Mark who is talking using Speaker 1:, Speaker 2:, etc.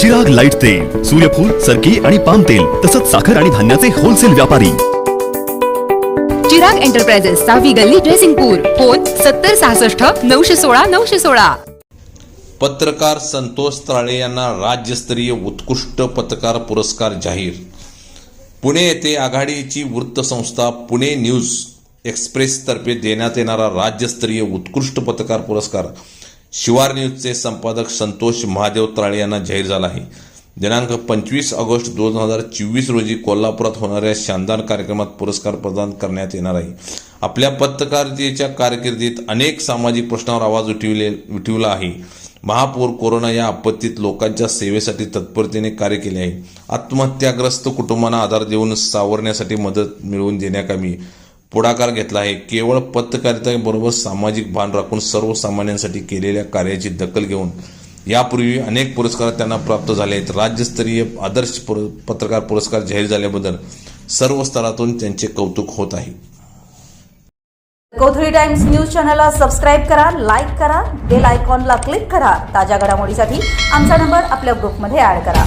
Speaker 1: Chirag light तेल सूर्यफूल सरकी आणि पाम तेल तसंच साखर आणि धान्याचे होलसेल व्यापारी.
Speaker 2: चिराग एंटरप्राइजेस सहावी गल्ली ड्रेसिंगपूर फोन सत्तर सहासष्ट नऊशे सोळा नऊशे सोळा.
Speaker 3: पत्रकार संतोष ताळे यांना राज्यस्तरीय उत्कृष्ट पत्रकार पुरस्कार जाहीर. पुणे येथे आघाडीची वृत्तसंस्था पुणे न्यूज एक्सप्रेसतर्फे देण्यात येणारा राज्यस्तरीय उत्कृष्ट पत्रकार पुरस्कार शिवार न्यूजचे संपादक संतोष महादेव तराळे यांना जाहीर झाला आहे. दिनांक पंचवीस ऑगस्ट दोन हजार चोवीस रोजी कोल्हापुरात होणाऱ्या शानदार कार्यक्रमात पुरस्कार प्रदान करण्यात येणार आहे. आपल्या पत्रकारितेच्या कारकिर्दीत अनेक सामाजिक प्रश्नावर आवाज उठविले उठविला आहे. महापौर कोरोना या आपत्तीत लोकांच्या सेवेसाठी तत्परतेने कार्य केले आहे. आत्महत्याग्रस्त कुटुंबांना आधार देऊन सावरण्यासाठी मदत मिळवून देण्याकामी पुढाकार घेतला आहे. केवळ पत्रकारिताबरोबर सामाजिक भान राखून सर्वसामान्यांसाठी केलेल्या कार्याची दखल घेऊन यापूर्वी अनेक पुरस्कार त्यांना प्राप्त झाले आहेत. राज्यस्तरीय आदर्श पुर- पत्रकार पुरस्कार जाहीर झाल्याबद्दल सर्व स्तरातून त्यांचे कौतुक होत आहे.
Speaker 4: कोथळी टाइम्स न्यूज चॅनलला सबस्क्राईब करा लाईक करा बेल आयकॉनला क्लिक करा. ताज्या घडामोडीसाठी आमचा नंबर आपल्या ग्रुपमध्ये ऍड करा.